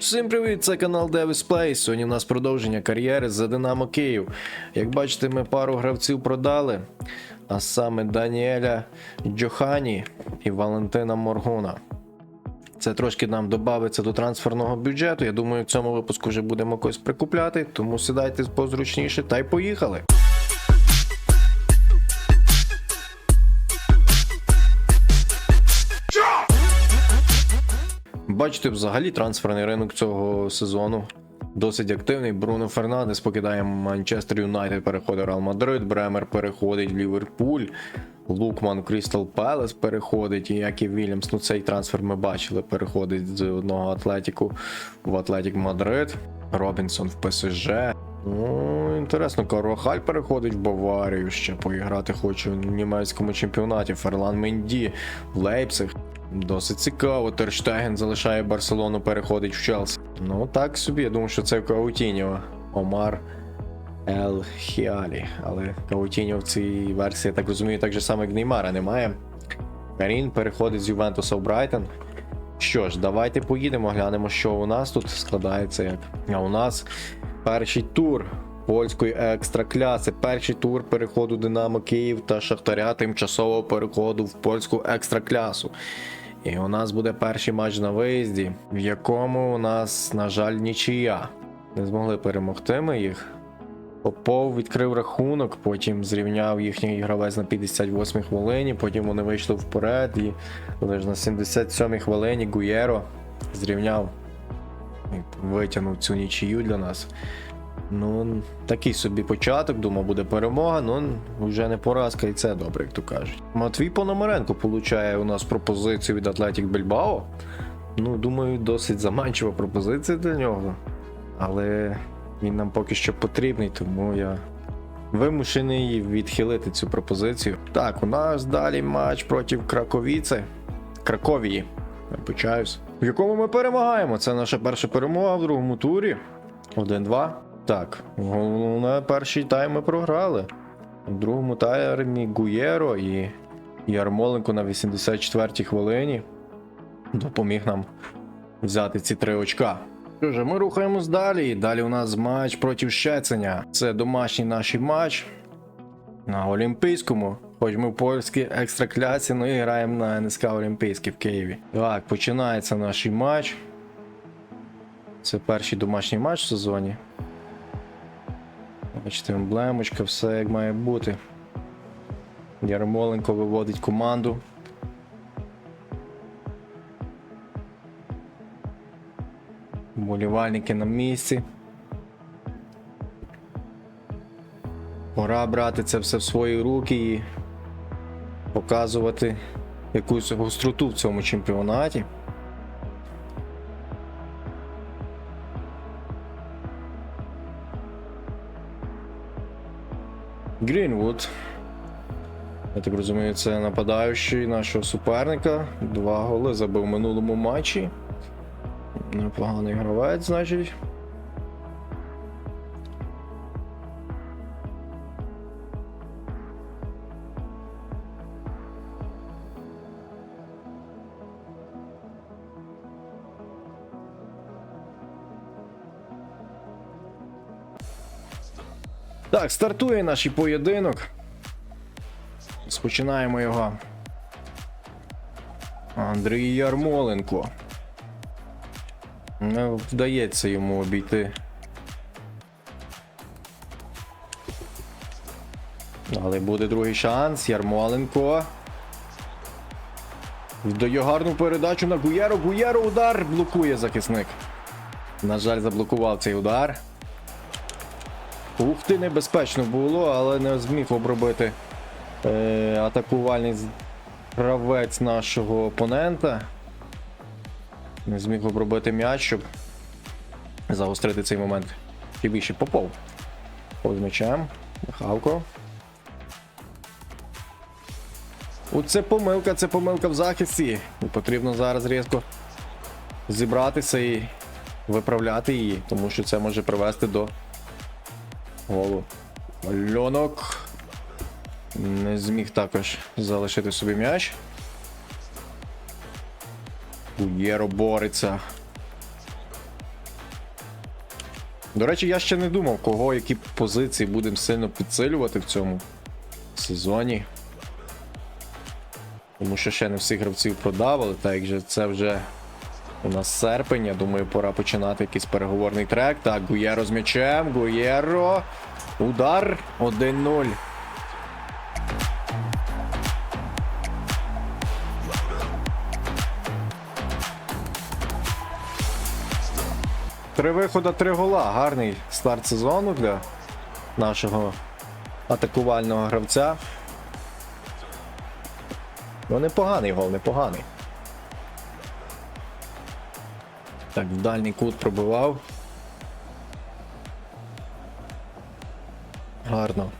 Всім привіт, це канал Девіс Play. Сьогодні в нас продовження кар'єри за Динамо Київ. Як бачите, ми пару гравців продали, а саме Даніеля Джохані і Валентина Моргуна. Це трошки нам додається до трансферного бюджету. Я думаю, в цьому випуску вже будемо когось прикупляти, тому сідайте позручніше та й поїхали. Бачите, взагалі трансферний ринок цього сезону досить активний. Бруно Фернандес покидає Манчестер Юнайтед, переходить Реал Мадрид, Бремер переходить в Ліверпуль, Лукман в Крістал Пелес переходить, і як і Вільямс. Ну цей трансфер ми бачили, переходить з одного Атлетіку в Атлетік Мадрид, Робінсон в ПСЖ. Ну, інтересно, Карвахаль переходить в Баварію ще поіграти хоче в німецькому чемпіонаті. Ферлан Менді Лейпциг. Досить цікаво. Терштеген залишає Барселону, переходить в Челсі. Ну так собі, я думаю, що це Каутіньо. Омар Ел Хіалі. Але Каутіньо в цій версії, я так розумію, так же само, як Неймара немає. Карін переходить з Ювентуса в Брайтон. Що ж, давайте поїдемо, глянемо, що у нас тут складається як. А у нас перший тур польської екстракляси, перший тур переходу Динамо Київ та Шахтаря тимчасового переходу в польську екстраклясу. І у нас буде перший матч на виїзді, в якому у нас, на жаль, нічия. Не змогли перемогти ми їх. Попов відкрив рахунок, потім зрівняв їхній гравець на 58-й хвилині, потім вони вийшли вперед і лише на 77-й хвилині Гуєро зрівняв і витягнув цю нічию для нас. Ну, такий собі початок, думав, буде перемога, ну вже не поразка, і це добре, як то кажуть. Матвій Пономаренко получає у нас пропозицію від Атлетік Бельбао. Ну, думаю, досить заманчива пропозиція для нього. Але він нам поки що потрібний, тому я вимушений відхилити цю пропозицію. Так, у нас далі матч проти Краковіце. Краковії. Вибачаюсь. В якому ми перемагаємо. Це наша перша перемога в другому турі. 1-2. Так, головне, перший тайм ми програли. У другому таймі Гуєро і Ярмоленко на 84-й хвилині допоміг нам взяти ці три очка. Що ж, ми рухаємось далі. Далі у нас матч проти Щеценя. Це домашній наш матч на Олімпійському. Хоч ми в польській екстраклясі, ну і граємо на НСК Олімпійський в Києві. Так, починається наш матч. Це перший домашній матч в сезоні. Бачите, емблемочка, все як має бути. Ярмоленко виводить команду. Болівальники на місці. Пора брати це все в свої руки і показувати якусь гостроту в цьому чемпіонаті. Грінвуд. Я так розумію, це нападаючий нашого суперника. Два голи забив в минулому матчі. Непоганий гравець, значить. Так, стартує наш поєдинок. Розпочинаємо його. Андрій Ярмоленко. Не вдається йому обійти. Але буде другий шанс. Ярмоленко. Вдає гарну передачу на Гуєро. Гуєро удар блокує захисник. На жаль, заблокував цей удар. Ух ти, небезпечно було, але не зміг обробити е, атакувальний гравець нашого опонента. Не зміг обробити м'яч, щоб загострити цей момент. І більше попов. З м'ячем. Михалко. Оце помилка, це помилка в захисті. І потрібно зараз різко зібратися і виправляти її, тому що це може привести до голу. Альонок. Не зміг також залишити собі м'яч. Уєро бореться. До речі, я ще не думав, кого які позиції будемо сильно підсилювати в цьому сезоні. Тому що ще не всіх гравців продавали, так як же це вже у нас серпень. Я думаю, пора починати якийсь переговорний трек. Так, Гуєро з м'ячем. Гуєро. Удар 1-0. Три виходи, три гола. Гарний старт сезону для нашого атакувального гравця. Ну, непоганий гол, непоганий. Так, в дальній кут пробивав. Гарно.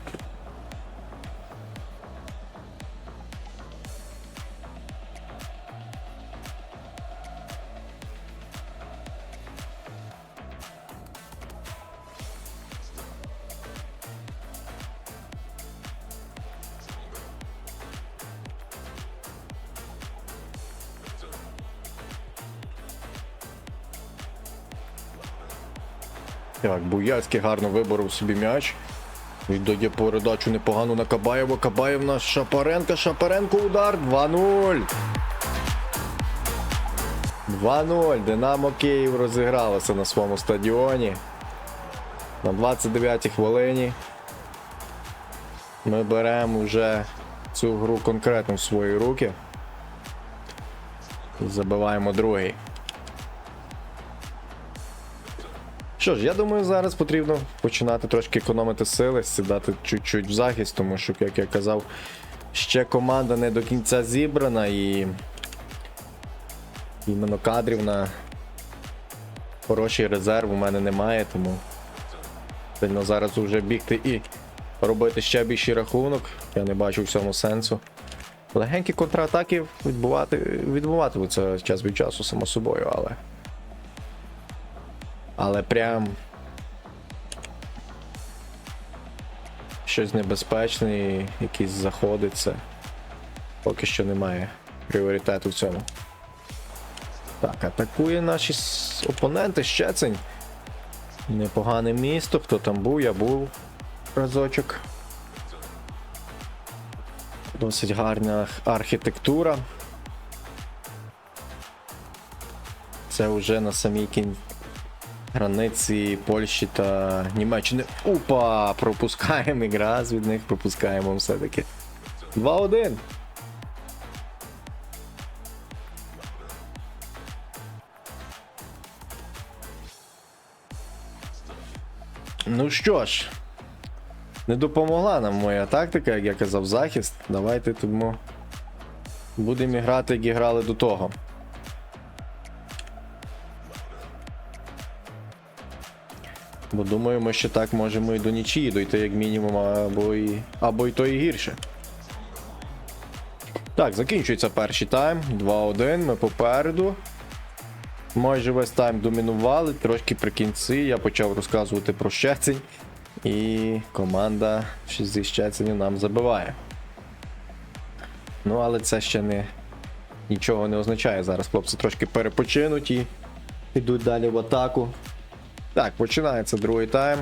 Так, Буяльський гарно виборов собі м'яч. Віддає передачу непогану на Кабаєва. Кабаєв на Шапаренка. Шапаренко удар. 2-0. 2-0. Динамо Київ розігралося на своєму стадіоні. На 29-й хвилині. Ми беремо вже цю гру конкретно в свої руки. Забиваємо другий. Що ж, я думаю, зараз потрібно починати трошки економити сили, сідати чуть-чуть в захист, тому що, як я казав, ще команда не до кінця зібрана і іменно кадрів на хороший резерв у мене немає, тому сильно зараз вже бігти і робити ще більший рахунок. Я не бачу в цьому сенсу. Легенькі контратаки відбувати, відбуватимуться час від часу, само собою, але. Але прям. Щось небезпечне, і якісь заходи, це поки що немає пріоритету в цьому. Так, атакує наші опоненти Щецень. Непогане місто. Хто там був? Я був разочок. Досить гарна архітектура. Це вже на самій кін... границі Польщі та Німеччини. Опа! Пропускаємо якраз від них, пропускаємо все-таки. 2-1. Ну що ж, не допомогла нам моя тактика, як я казав, захист. Давайте тому будемо грати, як і грали до того. Бо думаю, ми ще так можемо і до нічиї дойти, як мінімум, або і, або і то і гірше. Так, закінчується перший тайм. 2-1, ми попереду. Майже весь тайм домінували, трошки при кінці я почав розказувати про Щецень. І команда зі Щеценю нам забиває. Ну, але це ще не нічого не означає. Зараз хлопці трошки перепочинуть і йдуть далі в атаку. Так, починається другий тайм.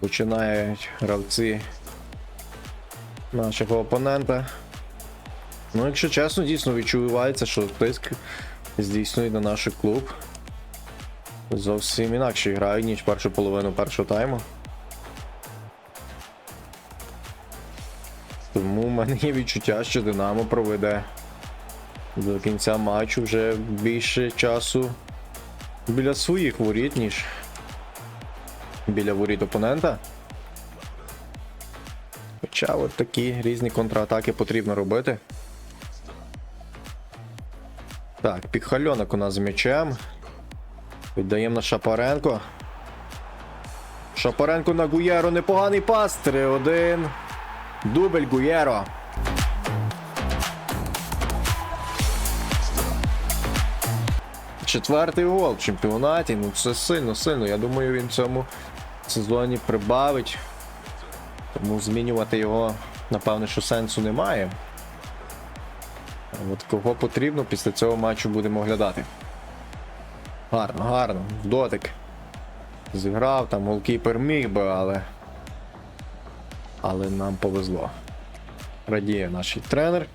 Починають гравці нашого опонента. Ну, якщо чесно, дійсно відчувається, що тиск здійснює на наш клуб. Зовсім інакше грають, ніж першу половину першого тайму. Тому в мене є відчуття, що Динамо проведе до кінця матчу вже більше часу біля своїх воріт, ніж біля воріт опонента. Хоча от такі різні контратаки потрібно робити. Так, Пікхальонок у нас з м'ячем. Віддаємо на Шапаренко. Шапаренко на Гуєро. Непоганий пас. 3-1. Дубль Гуєро. Четвертий гол в чемпіонаті. Ну це сильно, сильно. Я думаю, він в цьому сезоні прибавить. Тому змінювати його, напевне, що сенсу немає. От кого потрібно, після цього матчу будемо оглядати. Гарно, гарно. Дотик. Зіграв, там голкіпер міг би, але. Але нам повезло. Радіє наш тренер,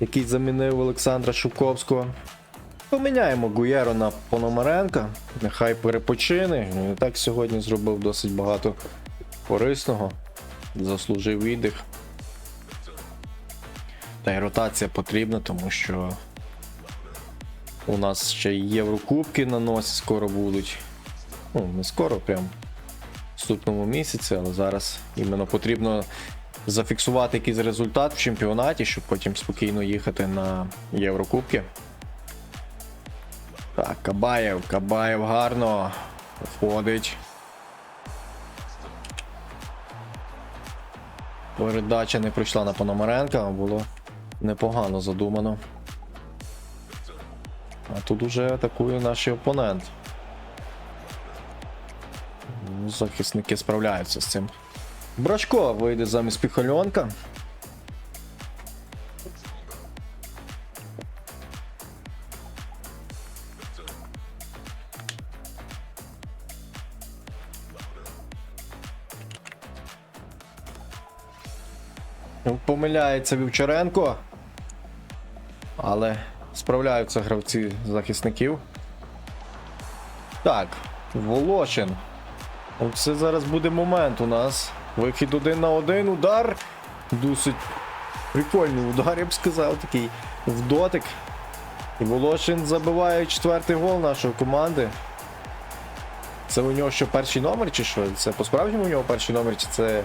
який замінив Олександра Шуковського. Поміняємо Гуєро на Пономаренка. Нехай перепочине. Він і так сьогодні зробив досить багато корисного. Заслужив віддих. Та й ротація потрібна, тому що у нас ще й Єврокубки на носі скоро будуть. Ну, не скоро, прям в наступному місяці, але зараз іменно потрібно зафіксувати якийсь результат в чемпіонаті, щоб потім спокійно їхати на Єврокубки. Так, Кабаєв, Кабаєв гарно входить. Передача не прийшла на Пономаренка, було непогано задумано. А тут уже атакує наш опонент. Захисники справляються з цим. Брашко вийде замість Піхальонка. Помиляється Вівчаренко. Але справляються гравці захисників. Так, Волошин. Оце зараз буде момент у нас. Вихід один на один, удар. Досить прикольний удар, я б сказав, такий в дотик. І Волошин забиває четвертий гол нашої команди. Це у нього що перший номер, чи що? Це по-справжньому у нього перший номер, чи це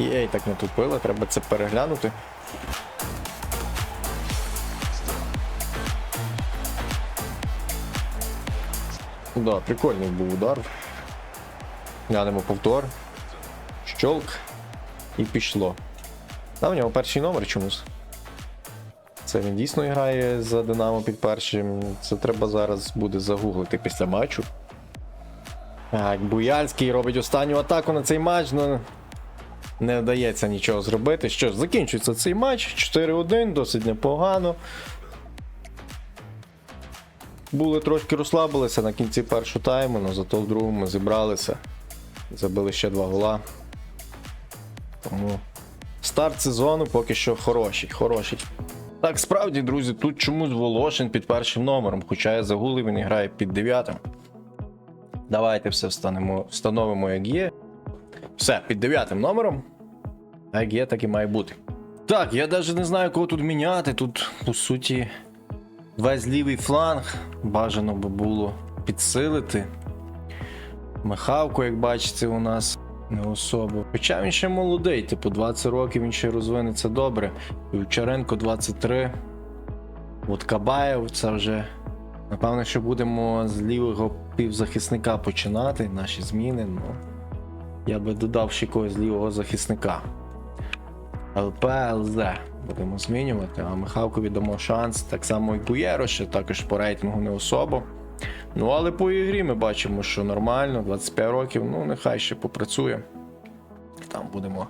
EA так натупило, треба це переглянути. Да, прикольний був удар. Глянемо повтор. Щолк. І пішло. А в нього перший номер чомусь. Це він дійсно грає за Динамо під першим. Це треба зараз буде загуглити після матчу. Так, Буяльський робить останню атаку на цей матч. Ну, не вдається нічого зробити. Що ж, закінчується цей матч. 4-1, досить непогано. Були трошки розслабилися на кінці першого тайму, але зато в другому зібралися. Забили ще два гола. Тому старт сезону поки що хороший, хороший. Так, справді, друзі, тут чомусь Волошин під першим номером, хоча я загулив, він грає під дев'ятим. Давайте все встановимо, як є. Все, під дев'ятим номером. Як є, так і має бути. Так, я навіть не знаю, кого тут міняти. Тут, по суті, весь лівий фланг. Бажано би було підсилити. Михавко, як бачите, у нас не особо. Хоча він ще молодий, типу 20 років він ще розвинеться добре. Вівчаренко 23. От Кабаєв, це вже. Напевно, що будемо з лівого півзахисника починати наші зміни. Ну, я би додав ще когось з лівого захисника. ЛП, ЛЗ будемо змінювати, а Михалкові дамо шанс. Так само і Буєро, ще також по рейтингу не особо. Ну, але по ігрі ми бачимо, що нормально, 25 років, ну нехай ще попрацює. Там будемо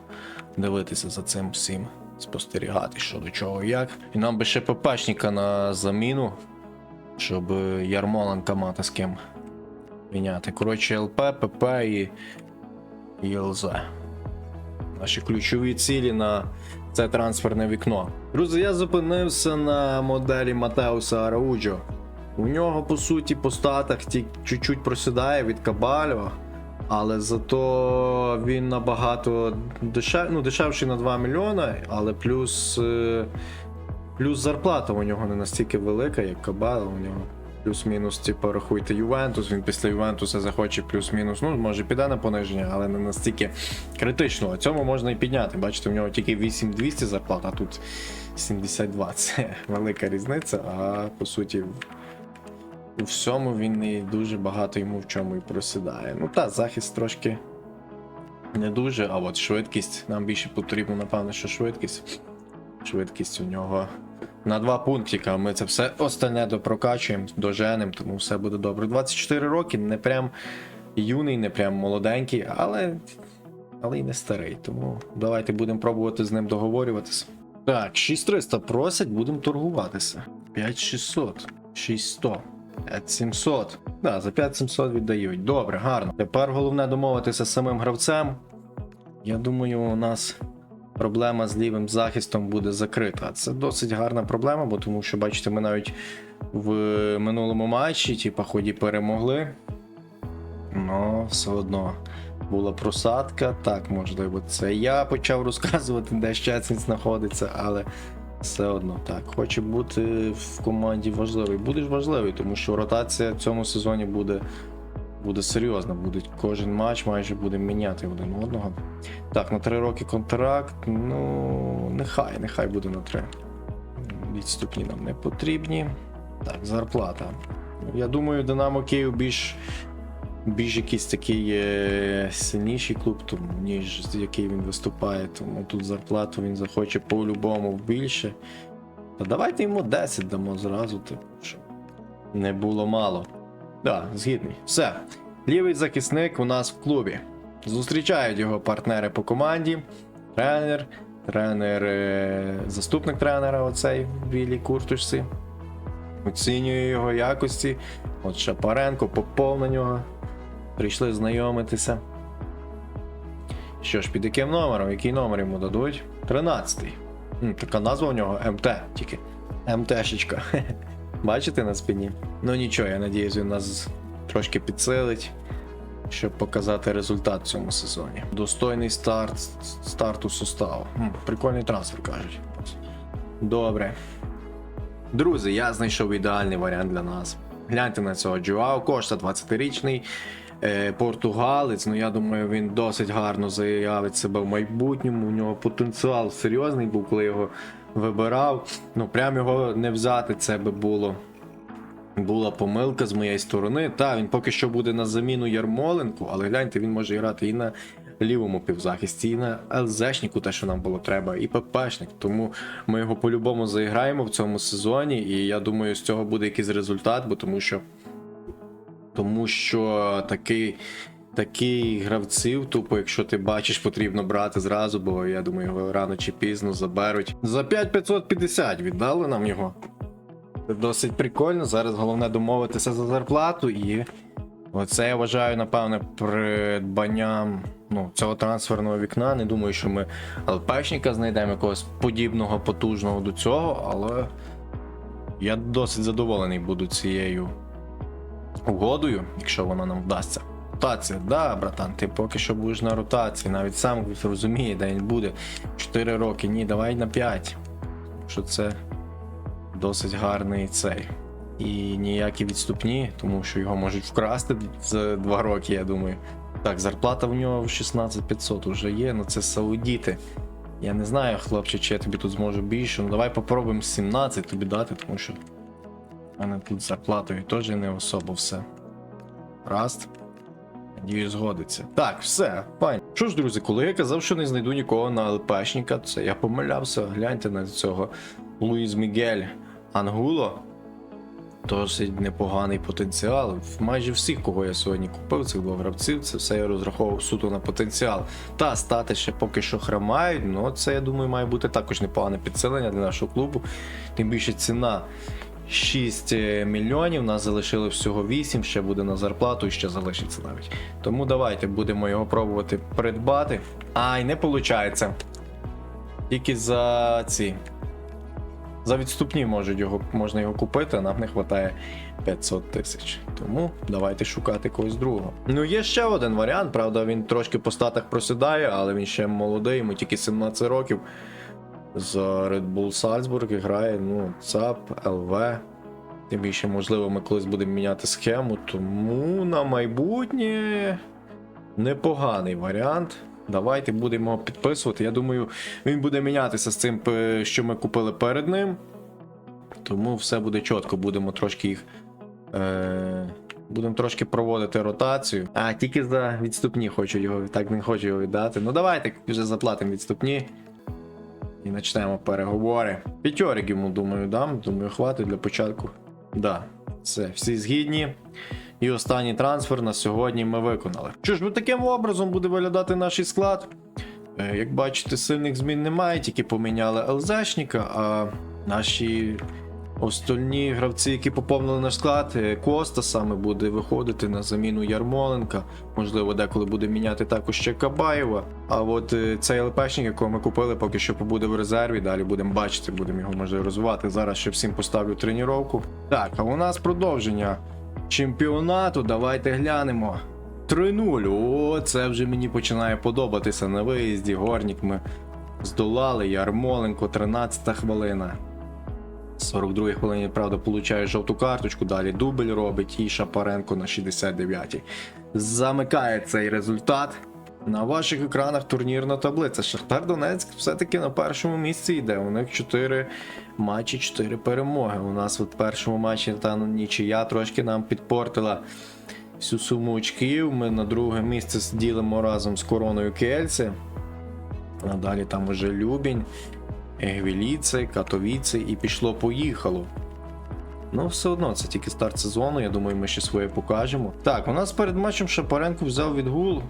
дивитися за цим всім, спостерігати, що до чого і як. І нам би ще ППшника на заміну, щоб Ярмоленка мати з ким міняти. Коротше, ЛП, ПП і, і ЛЗ. Наші ключові цілі на це трансферне вікно. Друзі, я зупинився на моделі Матеуса Арауджо. У нього, по суті, по статах чуть-чуть просідає від Кабальо, але зато він набагато дешев... ну, дешевший на 2 мільйони, але плюс, е, плюс зарплата у нього не настільки велика, як Кабальо. У нього плюс-мінус, типу, рахуйте Ювентус, він після Ювентуса захоче плюс-мінус. Ну, може піде на пониження, але не настільки критично. А цьому можна і підняти. Бачите, у нього тільки 8200 зарплата, а тут 72. Це велика різниця, а по суті. У всьому він не дуже багато йому в чому і просідає. Ну та, захист трошки не дуже, а от швидкість. Нам більше потрібно, напевно, що швидкість. Швидкість у нього на два пунктика. Ми це все остальне допрокачуємо, доженемо, тому все буде добре. 24 роки, не прям юний, не прям молоденький, але, але й не старий. Тому давайте будемо пробувати з ним договорюватися. Так, 6300 просять, будемо торгуватися. 5600, 6100. 5700. Да, за 5700 віддають. Добре, гарно. Тепер головне домовитися з самим гравцем. Я думаю, у нас проблема з лівим захистом буде закрита. Це досить гарна проблема, бо тому що, бачите, ми навіть в минулому матчі, типа, ході перемогли. Ну, все одно була просадка. Так, можливо, це я почав розказувати, де Щецин знаходиться, але все одно так. Хоче бути в команді важливий. Будеш важливий, тому що ротація в цьому сезоні буде, буде серйозна. Буде кожен матч майже буде міняти один одного. Так, на три роки контракт. Ну, нехай, нехай буде на три. Відступні нам не потрібні. Так, зарплата. Я думаю, Динамо Київ більш, більш якийсь такий е, сильніший клуб, тому, ніж який він виступає. Тому тут зарплату він захоче по-любому більше. Та давайте йому 10 дамо зразу, типу, щоб не було мало. Да, згідний. Все. Лівий захисник у нас в клубі. Зустрічають його партнери по команді, тренер, тренер, е, заступник тренера, оцей в білій курточці. Оцінює його якості. От Шапаренко, Попов на нього. Прийшли знайомитися. Що ж, під яким номером? Який номер йому дадуть? 13-й. Така назва у нього МТ тільки. МТшечка. Бачите на спині? Ну нічого, я надіюсь, він нас трошки підсилить, щоб показати результат в цьому сезоні. Достойний старт старту составу. М, Прикольний трансфер, кажуть. Добре. Друзі, я знайшов ідеальний варіант для нас. Гляньте на цього Джоао Кошта, 20-річний е, португалець. Ну я думаю, він досить гарно заявить себе в майбутньому. У нього потенціал серйозний був, коли його вибирав. Ну, прям його не взяти, це би було. Була помилка з моєї сторони. Та, він поки що буде на заміну Ярмоленку, але гляньте, він може грати і на лівому півзахисті, і на ЛЗшнику, те, що нам було треба, і ППшник. Тому ми його по-любому заіграємо в цьому сезоні, і я думаю, з цього буде якийсь результат, бо тому що. Тому що такий. Такий гравців, тупо, якщо ти бачиш, потрібно брати зразу, бо я думаю, його рано чи пізно заберуть. За 5550 віддали нам його. Це досить прикольно. Зараз головне домовитися за зарплату і оце я вважаю, напевне, придбанням ну, цього трансферного вікна. Не думаю, що ми ЛПшника знайдемо якогось подібного, потужного до цього, але я досить задоволений буду цією угодою, якщо вона нам вдасться. Ротація, да, братан, ти поки що будеш на ротації, навіть сам розуміє, де він буде. 4 роки, ні, давай на 5. Що це досить гарний цей. І ніякі відступні, тому що його можуть вкрасти за 2 роки, я думаю. Так, зарплата в нього в 16500 вже є, ну це саудіти. Я не знаю, хлопче, чи я тобі тут зможу більше. Ну давай попробуємо 17 тобі дати, тому що в мене тут зарплатою теж не особо все. Раст. Надію, згодиться. Так, все, пані. Що ж, друзі, коли я казав, що не знайду нікого на ЛПшника, це я помилявся. Гляньте на цього Луїз Мігель Ангуло. Досить непоганий потенціал. Майже всіх, кого я сьогодні купив, цих двох гравців, це все я розраховував суто на потенціал. Та стати ще поки що хромають, але це, я думаю, має бути також непогане підсилення для нашого клубу. Тим більше ціна 6 мільйонів, нас залишили всього 8, ще буде на зарплату і ще залишиться навіть. Тому давайте будемо його пробувати придбати. Ай, не виходить. Тільки за ці. За відступні можуть його, можна його купити, а нам не вистачає 500 тисяч. Тому давайте шукати когось другого. Ну, є ще один варіант, правда, він трошки по статах просідає, але він ще молодий, йому тільки 17 років. За Red Bull Salzburg грає, ну, ЦАП, ЛВ. Тим більше, можливо, ми колись будемо міняти схему, тому на майбутнє непоганий варіант. Давайте будемо підписувати. Я думаю, він буде мінятися з цим, е, що ми купили перед ним. Тому все буде чітко, будемо трошки їх. Е- будемо трошки проводити ротацію. А, тільки за відступні хочу його, так не хочу його віддати. Ну давайте вже заплатимо відступні. І почнемо переговори. П'ятьорик йому, думаю, дам. Думаю, хватить для початку. Да, все, всі згідні. І останній трансфер на сьогодні ми виконали. Що ж, ну таким образом буде виглядати наш склад. Е, Як бачите, сильних змін немає, тільки поміняли ЛЗшника, а наші Остальні гравці, які поповнили наш склад, е, Коста саме буде виходити на заміну Ярмоленка. Можливо, деколи буде міняти також ще Кабаєва. А от е, цей ЛПшник, якого ми купили, поки що побуде в резерві. Далі будемо бачити, будемо його можливо розвивати. Зараз ще всім поставлю тренування. Так, а у нас продовження чемпіонату. Давайте глянемо. 3-0. О, це вже мені починає подобатися на виїзді. Горнік ми здолали. Ярмоленко, 13 хвилина. 42 хвилині, правда, получає жовту карточку, далі дубль робить і Шапаренко на 69-й. Замикає цей результат. На ваших екранах турнірна таблиця. Шахтар Донецьк все-таки на першому місці йде. У них 4 матчі, 4 перемоги. У нас в першому матчі та нічия трошки нам підпортила всю суму очків. Ми на друге місце ділимо разом з короною Кельце. А далі там вже Любінь. Гвіліци, Катовіці і пішло-поїхало. Ну, все одно, це тільки старт сезону, я думаю, ми ще своє покажемо. Так, у нас перед матчем Шапаренко взяв відгул.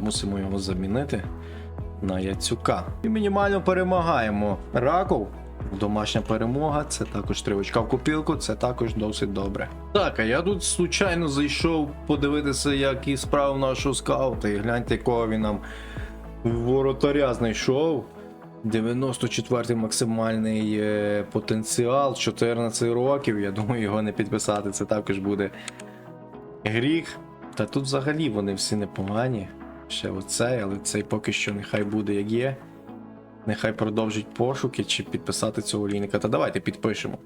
Мусимо його замінити на Яцюка. І мінімально перемагаємо Раков. Домашня перемога, це також тривочка в копілку, це також досить добре. Так, а я тут случайно зайшов подивитися, які справи нашого скаута. І гляньте, якого він нам воротаря знайшов. 94 максимальний е, потенціал, 14 років. Я думаю, його не підписати. Це також буде гріх. Та тут взагалі вони всі непогані. Ще оцей, але цей поки що нехай буде як є. Нехай продовжить пошуки чи підписати цього олійника. Та давайте підпишемо.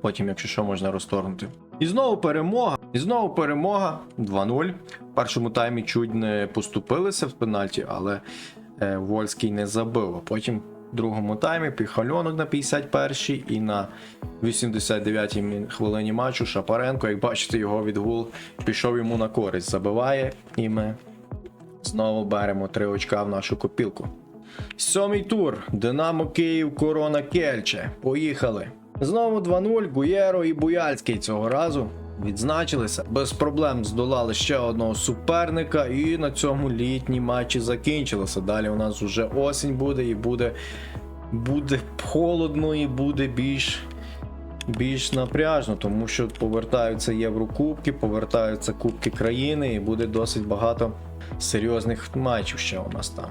Потім, якщо що, можна розторгнути. І знову перемога. І знову перемога 2-0. В першому таймі чуть не поступилися в пенальті, але е, Вольський не забив. А потім другому таймі піхальонок на 51-й і на 89-й хвилині матчу Шапаренко, як бачите, його відгул пішов йому на користь. Забиває, і ми знову беремо три очка в нашу копілку. Сьомий тур. Динамо Київ, Корона Кельче. Поїхали. Знову 2-0. Гуєро і Буяльський цього разу відзначилися. Без проблем здолали ще одного суперника, і на цьому літні матчі закінчилися. Далі у нас вже осінь буде і буде, буде холодно і буде більш. Більш напряжно, тому що повертаються Єврокубки, повертаються Кубки країни, і буде досить багато серйозних матчів ще у нас там.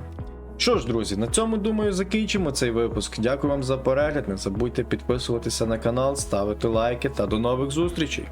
Що ж, друзі, на цьому думаю закінчимо цей випуск. Дякую вам за перегляд. Не забудьте підписуватися на канал, ставити лайки та до нових зустрічей.